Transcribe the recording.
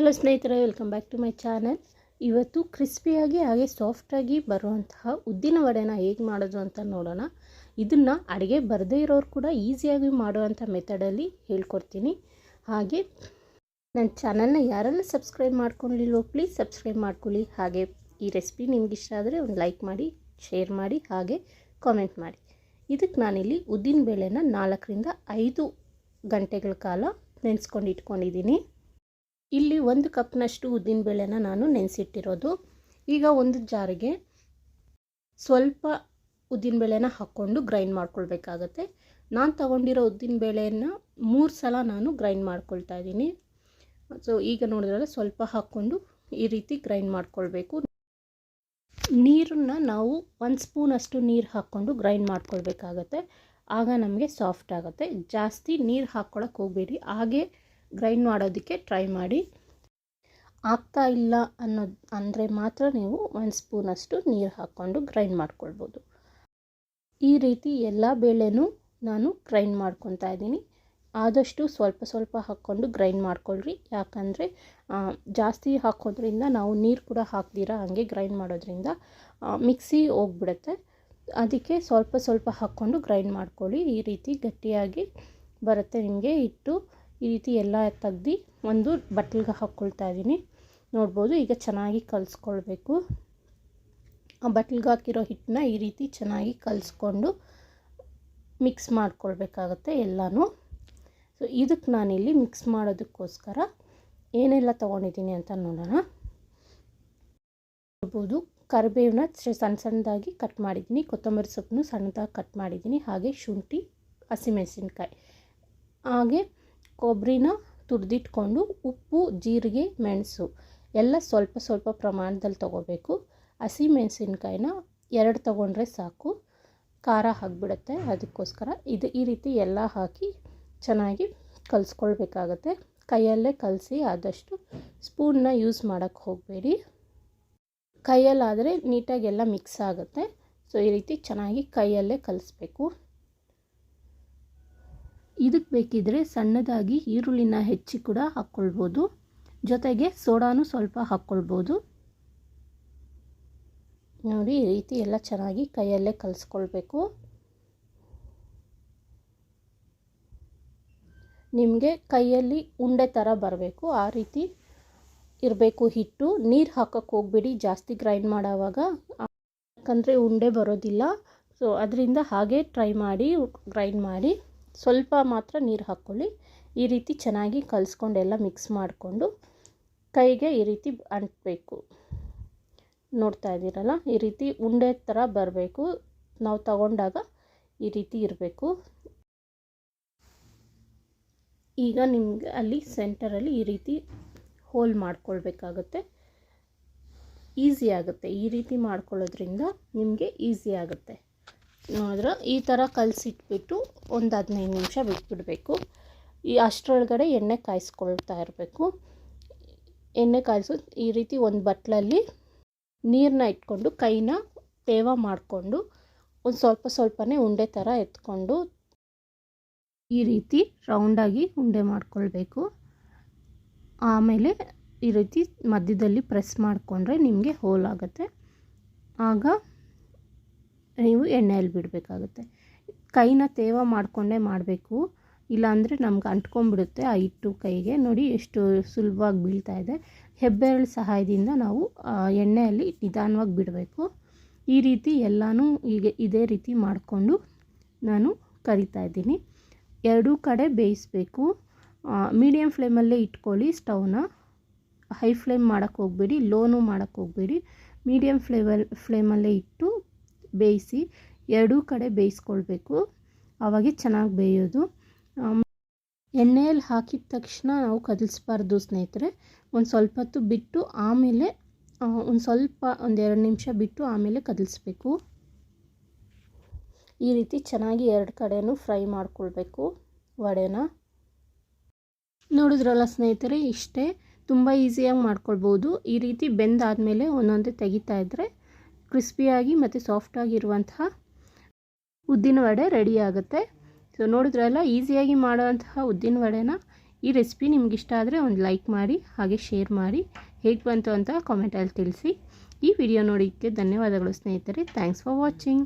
Hello ಸ್ನೇಹಿತರೆ, welcome back to my channel. ಇವತ್ತು ಕ್ರಿಸ್ಪಿಯಾಗಿ, ಹಾಗೆ ಸಾಫ್ಟಾಗಿ ಬರುವಂತಹ ಉದ್ದಿನ ವಡೆನ ಹೇಗೆ ಮಾಡೋದು ಅಂತ ನೋಡೋಣ. ಇದನ್ನು ಅಡುಗೆ ಬರದೇ ಇರೋರು ಕೂಡ ಈಸಿಯಾಗಿ ಮಾಡುವಂಥ ಮೆಥಡಲ್ಲಿ ಹೇಳ್ಕೊಡ್ತೀನಿ. ಹಾಗೆ ನನ್ನ ಚಾನಲ್ನ ಯಾರನ್ನು ಸಬ್ಸ್ಕ್ರೈಬ್ ಮಾಡ್ಕೊಂಡಿಲ್ವೋ ಪ್ಲೀಸ್ ಸಬ್ಸ್ಕ್ರೈಬ್ ಮಾಡ್ಕೊಳ್ಳಿ. ಹಾಗೆ, ಈ ರೆಸಿಪಿ ನಿಮ್ಗೆ ಇಷ್ಟ ಆದರೆ ಒಂದು ಲೈಕ್ ಮಾಡಿ ಶೇರ್ ಮಾಡಿ, ಹಾಗೆ ಕಾಮೆಂಟ್ ಮಾಡಿ. ಇದಕ್ಕೆ ನಾನಿಲ್ಲಿ ಉದ್ದಿನ ಬೇಳೆನ ನಾಲ್ಕರಿಂದ ಐದು ಗಂಟೆಗಳ ಕಾಲ ನೆನೆಸ್ಕೊಂಡು ಇಟ್ಕೊಂಡಿದ್ದೀನಿ. ಇಲ್ಲಿ ಒಂದು ಕಪ್ನಷ್ಟು ಉದ್ದಿನಬೇಳೆನ ನಾನು ನೆನೆಸಿಟ್ಟಿರೋದು. ಈಗ ಒಂದು ಜಾರಿಗೆ ಸ್ವಲ್ಪ ಉದ್ದಿನಬೇಳೆನ ಹಾಕ್ಕೊಂಡು ಗ್ರೈಂಡ್ ಮಾಡ್ಕೊಳ್ಬೇಕಾಗತ್ತೆ. ನಾನು ತಗೊಂಡಿರೋ ಉದ್ದಿನಬೇಳೆಯನ್ನು ಮೂರು ಸಲ ನಾನು ಗ್ರೈಂಡ್ ಮಾಡ್ಕೊಳ್ತಾ ಇದ್ದೀನಿ. ಸೊ ಈಗ ನೋಡಿದ್ರೆ ಸ್ವಲ್ಪ ಹಾಕ್ಕೊಂಡು ಈ ರೀತಿ ಗ್ರೈಂಡ್ ಮಾಡ್ಕೊಳ್ಬೇಕು. ನೀರನ್ನು ನಾವು ಒಂದು ಸ್ಪೂನಷ್ಟು ನೀರು ಹಾಕ್ಕೊಂಡು ಗ್ರೈಂಡ್ ಮಾಡ್ಕೊಳ್ಬೇಕಾಗತ್ತೆ. ಆಗ ನಮಗೆ ಸಾಫ್ಟ್ ಆಗುತ್ತೆ. ಜಾಸ್ತಿ ನೀರು ಹಾಕ್ಕೊಳಕ್ಕೆ ಹೋಗಬೇಡಿ. ಹಾಗೆ ಗ್ರೈಂಡ್ ಮಾಡೋದಕ್ಕೆ ಟ್ರೈ ಮಾಡಿ. ಆಗ್ತಾ ಇಲ್ಲ ಅನ್ನೋದು ಅಂದರೆ ಮಾತ್ರ ನೀವು ಒಂದು ಸ್ಪೂನಷ್ಟು ನೀರು ಹಾಕ್ಕೊಂಡು ಗ್ರೈಂಡ್ ಮಾಡ್ಕೊಳ್ಬೋದು. ಈ ರೀತಿ ಎಲ್ಲ ಬೇಳೆನೂ ನಾನು ಗ್ರೈಂಡ್ ಮಾಡ್ಕೊತಾ ಇದ್ದೀನಿ. ಆದಷ್ಟು ಸ್ವಲ್ಪ ಸ್ವಲ್ಪ ಹಾಕ್ಕೊಂಡು ಗ್ರೈಂಡ್ ಮಾಡ್ಕೊಳ್ರಿ. ಯಾಕಂದರೆ ಜಾಸ್ತಿ ಹಾಕೋದ್ರಿಂದ ನಾವು ನೀರು ಕೂಡ ಹಾಕ್ದಿರ ಹಾಗೆ ಗ್ರೈಂಡ್ ಮಾಡೋದ್ರಿಂದ ಮಿಕ್ಸಿ ಹೋಗ್ಬಿಡುತ್ತೆ. ಅದಕ್ಕೆ ಸ್ವಲ್ಪ ಸ್ವಲ್ಪ ಹಾಕ್ಕೊಂಡು ಗ್ರೈಂಡ್ ಮಾಡ್ಕೊಳ್ಳಿ. ಈ ರೀತಿ ಗಟ್ಟಿಯಾಗಿ ಬರುತ್ತೆ. ನಿಮಗೆ ಇಟ್ಟು ಈ ರೀತಿ ಎಲ್ಲ ತೆಗ್ದು ಒಂದು ಬಟ್ಲಿಗೆ ಹಾಕ್ಕೊಳ್ತಾ ಇದ್ದೀನಿ. ನೋಡ್ಬೋದು ಈಗ ಚೆನ್ನಾಗಿ ಕಲಿಸ್ಕೊಳ್ಬೇಕು. ಆ ಬಟ್ಲಿಗೆ ಹಾಕಿರೋ ಹಿಟ್ಟನ್ನ ಈ ರೀತಿ ಚೆನ್ನಾಗಿ ಕಲಿಸ್ಕೊಂಡು ಮಿಕ್ಸ್ ಮಾಡ್ಕೊಳ್ಬೇಕಾಗತ್ತೆ ಎಲ್ಲನೂ. ಸೊ ಇದಕ್ಕೆ ನಾನಿಲ್ಲಿ ಮಿಕ್ಸ್ ಮಾಡೋದಕ್ಕೋಸ್ಕರ ಏನೆಲ್ಲ ತೊಗೊಂಡಿದ್ದೀನಿ ಅಂತ ನೋಡೋಣ. ನೋಡ್ಬೋದು ಕರಿಬೇವನ್ನ ಸಣ್ಣ ಸಣ್ಣದಾಗಿ ಕಟ್ ಮಾಡಿದ್ದೀನಿ. ಕೊತ್ತಂಬರಿ ಸೊಪ್ಪನ್ನು ಸಣ್ಣದಾಗಿ ಕಟ್ ಮಾಡಿದ್ದೀನಿ. ಹಾಗೆ ಶುಂಠಿ, ಹಸಿಮೆಣಸಿನ್ಕಾಯಿ. ಹಾಗೆ ಕೊಬ್ಬರಿನ ತುರಿದಿಟ್ಕೊಂಡು ಉಪ್ಪು, ಜೀರಿಗೆ, ಮೆಣಸು ಎಲ್ಲ ಸ್ವಲ್ಪ ಸ್ವಲ್ಪ ಪ್ರಮಾಣದಲ್ಲಿ ತೊಗೋಬೇಕು. ಹಸಿಮೆಣಸಿನ್ಕಾಯಿನ ಎರಡು ತೊಗೊಂಡ್ರೆ ಸಾಕು. ಖಾರ ಆಗಿಬಿಡುತ್ತೆ. ಅದಕ್ಕೋಸ್ಕರ ಇದು ಈ ರೀತಿ ಎಲ್ಲ ಹಾಕಿ ಚೆನ್ನಾಗಿ ಕಲಿಸ್ಕೊಳ್ಬೇಕಾಗತ್ತೆ. ಕೈಯಲ್ಲೇ ಕಲಸಿ ಆದಷ್ಟು ಸ್ಪೂನ್ನ ಯೂಸ್ ಮಾಡೋಕ್ಕೆ ಹೋಗಬೇಡಿ. ಕೈಯಲ್ಲಾದರೆ ನೀಟಾಗಿ ಎಲ್ಲ ಮಿಕ್ಸ್ ಆಗುತ್ತೆ. ಸೊ ಈ ರೀತಿ ಚೆನ್ನಾಗಿ ಕೈಯಲ್ಲೇ ಕಲಿಸ್ಬೇಕು. ಇದಕ್ಕೆ ಬೇಕಿದ್ದರೆ ಸಣ್ಣದಾಗಿ ಈರುಳ್ಳಿನ ಹೆಚ್ಚಿ ಕೂಡ ಹಾಕ್ಕೊಳ್ಬೋದು ಜೊತೆಗೆ ಸೋಡಾನು ಸ್ವಲ್ಪ ಹಾಕ್ಕೊಳ್ಬೋದು ನೋಡಿ, ಈ ರೀತಿ ಎಲ್ಲ ಚೆನ್ನಾಗಿ ಕೈಯಲ್ಲೇ ಕಲಿಸ್ಕೊಳ್ಬೇಕು. ನಿಮಗೆ ಕೈಯಲ್ಲಿ ಉಂಡೆ ಥರ ಬರಬೇಕು. ಆ ರೀತಿ ಇರಬೇಕು ಹಿಟ್ಟು. ನೀರು ಹಾಕೋಕ್ಕೆ ಹೋಗ್ಬಿಡಿ. ಜಾಸ್ತಿ ಗ್ರೈಂಡ್ ಮಾಡೋವಾಗ ಯಾಕಂದರೆ ಉಂಡೆ ಬರೋದಿಲ್ಲ. ಸೊ ಅದರಿಂದ ಹಾಗೆ ಟ್ರೈ ಮಾಡಿ, ಗ್ರೈಂಡ್ ಮಾಡಿ. ಸ್ವಲ್ಪ ಮಾತ್ರ ನೀರು ಹಾಕ್ಕೊಳ್ಳಿ. ಈ ರೀತಿ ಚೆನ್ನಾಗಿ ಕಲಿಸ್ಕೊಂಡೆಲ್ಲ ಮಿಕ್ಸ್ ಮಾಡಿಕೊಂಡು ಕೈಗೆ ಈ ರೀತಿ ಅಂಟಬೇಕು. ನೋಡ್ತಾ ಇದ್ದೀರಲ್ಲ, ಈ ರೀತಿ ಉಂಡೆ ಥರ ಬರಬೇಕು. ನಾವು ತಗೊಂಡಾಗ ಈ ರೀತಿ ಇರಬೇಕು. ಈಗ ನಿಮಗೆ ಅಲ್ಲಿ ಸೆಂಟರಲ್ಲಿ ಈ ರೀತಿ ಹೋಲ್ ಮಾಡ್ಕೊಳ್ಬೇಕಾಗುತ್ತೆ. ಈಸಿ ಆಗುತ್ತೆ. ಈ ರೀತಿ ಮಾಡ್ಕೊಳ್ಳೋದ್ರಿಂದ ನಿಮಗೆ ಈಸಿ ಆಗುತ್ತೆ. ನೋಡಿದ್ರೆ ಈ ಥರ ಕಲಸಿಟ್ಬಿಟ್ಟು ಒಂದು ಹದಿನೈದು ನಿಮಿಷ ಬಿಟ್ಬಿಡಬೇಕು. ಈ ಅಷ್ಟರೊಳಗಡೆ ಎಣ್ಣೆ ಕಾಯಿಸ್ಕೊಳ್ತಾ ಇರಬೇಕು. ಎಣ್ಣೆ ಕಾಯಿಸೋ, ಈ ರೀತಿ ಒಂದು ಬಟ್ಲಲ್ಲಿ ನೀರನ್ನ ಇಟ್ಕೊಂಡು, ಕೈನ ತೇವ ಮಾಡಿಕೊಂಡು, ಒಂದು ಸ್ವಲ್ಪ ಸ್ವಲ್ಪನೇ ಉಂಡೆ ಥರ ಎತ್ಕೊಂಡು ಈ ರೀತಿ ರೌಂಡಾಗಿ ಉಂಡೆ ಮಾಡ್ಕೊಳ್ಬೇಕು. ಆಮೇಲೆ ಈ ರೀತಿ ಮಧ್ಯದಲ್ಲಿ ಪ್ರೆಸ್ ಮಾಡಿಕೊಂಡ್ರೆ ನಿಮಗೆ ಹೋಲ್ ಆಗುತ್ತೆ. ಆಗ ನೀವು ಎಣ್ಣೆಯಲ್ಲಿ ಬಿಡಬೇಕಾಗುತ್ತೆ. ಕೈನ ತೇವ ಮಾಡಿಕೊಂಡೇ ಮಾಡಬೇಕು. ಇಲ್ಲಾಂದರೆ ನಮ್ಗೆ ಅಂಟ್ಕೊಂಡ್ಬಿಡುತ್ತೆ ಆ ಹಿಟ್ಟು ಕೈಗೆ. ನೋಡಿ ಎಷ್ಟು ಸುಲಭವಾಗಿ ಬೀಳ್ತಾ ಇದೆ. ಹೆಬ್ಬೆರಳ ಸಹಾಯದಿಂದ ನಾವು ಎಣ್ಣೆಯಲ್ಲಿ ನಿಧಾನವಾಗಿ ಬಿಡಬೇಕು. ಈ ರೀತಿ ಎಲ್ಲನೂ ಈಗ ಇದೇ ರೀತಿ ಮಾಡಿಕೊಂಡು ನಾನು ಕರಿತಾ ಇದ್ದೀನಿ. ಎರಡೂ ಕಡೆ ಬೇಯಿಸಬೇಕು. ಮೀಡಿಯಮ್ ಫ್ಲೇಮಲ್ಲೇ ಇಟ್ಕೊಳ್ಳಿ ಸ್ಟವ್ನ. ಹೈ ಫ್ಲೇಮ್ ಮಾಡೋಕ್ಕೆ ಹೋಗಬೇಡಿ, ಲೋನು ಮಾಡೋಕ್ಕೆ ಹೋಗಬೇಡಿ. ಮೀಡಿಯಮ್ ಫ್ಲೇವಲ್, ಫ್ಲೇಮಲ್ಲೇ ಇಟ್ಟು ಬೇಯಿಸಿ ಎರಡೂ ಕಡೆ ಬೇಯಿಸ್ಕೊಳ್ಬೇಕು. ಆವಾಗೆ ಚೆನ್ನಾಗಿ ಬೇಯೋದು. ಎಣ್ಣೆಯಲ್ಲಿ ಹಾಕಿದ ತಕ್ಷಣ ನಾವು ಕದಲಿಸ್ಬಾರ್ದು ಸ್ನೇಹಿತರೆ. ಒಂದು ಸ್ವಲ್ಪ ಹೊತ್ತು ಬಿಟ್ಟು ಆಮೇಲೆ ಒಂದು ಸ್ವಲ್ಪ ಒಂದು ಎರಡು ನಿಮಿಷ ಬಿಟ್ಟು ಆಮೇಲೆ ಕದಲಿಸ್ಬೇಕು. ಈ ರೀತಿ ಚೆನ್ನಾಗಿ ಎರಡು ಕಡೆಯೂ ಫ್ರೈ ಮಾಡ್ಕೊಳ್ಬೇಕು ವಡೆನ. ನೋಡಿದ್ರಲ್ಲ ಸ್ನೇಹಿತರೆ, ಇಷ್ಟೇ. ತುಂಬ ಈಸಿಯಾಗಿ ಮಾಡ್ಕೊಳ್ಬೋದು. ಈ ರೀತಿ ಬೆಂದಾದಮೇಲೆ ಒಂದೊಂದೇ ತೆಗಿತಾ ಇದ್ದರೆ ಕ್ರಿಸ್ಪಿಯಾಗಿ ಮತ್ತು ಸಾಫ್ಟಾಗಿರುವಂತಹ ಉದ್ದಿನ ವಡೆ ರೆಡಿ ಆಗುತ್ತೆ ಸೊ ನೋಡಿದ್ರಲ್ಲ, ಈಸಿಯಾಗಿ ಮಾಡುವಂತಹ ಉದ್ದಿನ ವಡೆನ ಈ ರೆಸಿಪಿ ನಿಮ್ಗೆ ಇಷ್ಟ ಆದರೆ ಒಂದು ಲೈಕ್ ಮಾಡಿ, ಹಾಗೆ ಶೇರ್ ಮಾಡಿ, ಹೇಗೆ ಬಂತು ಅಂತ ಕಾಮೆಂಟಲ್ಲಿ ತಿಳಿಸಿ. ಈ ವಿಡಿಯೋ ನೋಡಿದ್ದಕ್ಕೆ ಧನ್ಯವಾದಗಳು ಸ್ನೇಹಿತರೆ. Thanks for watching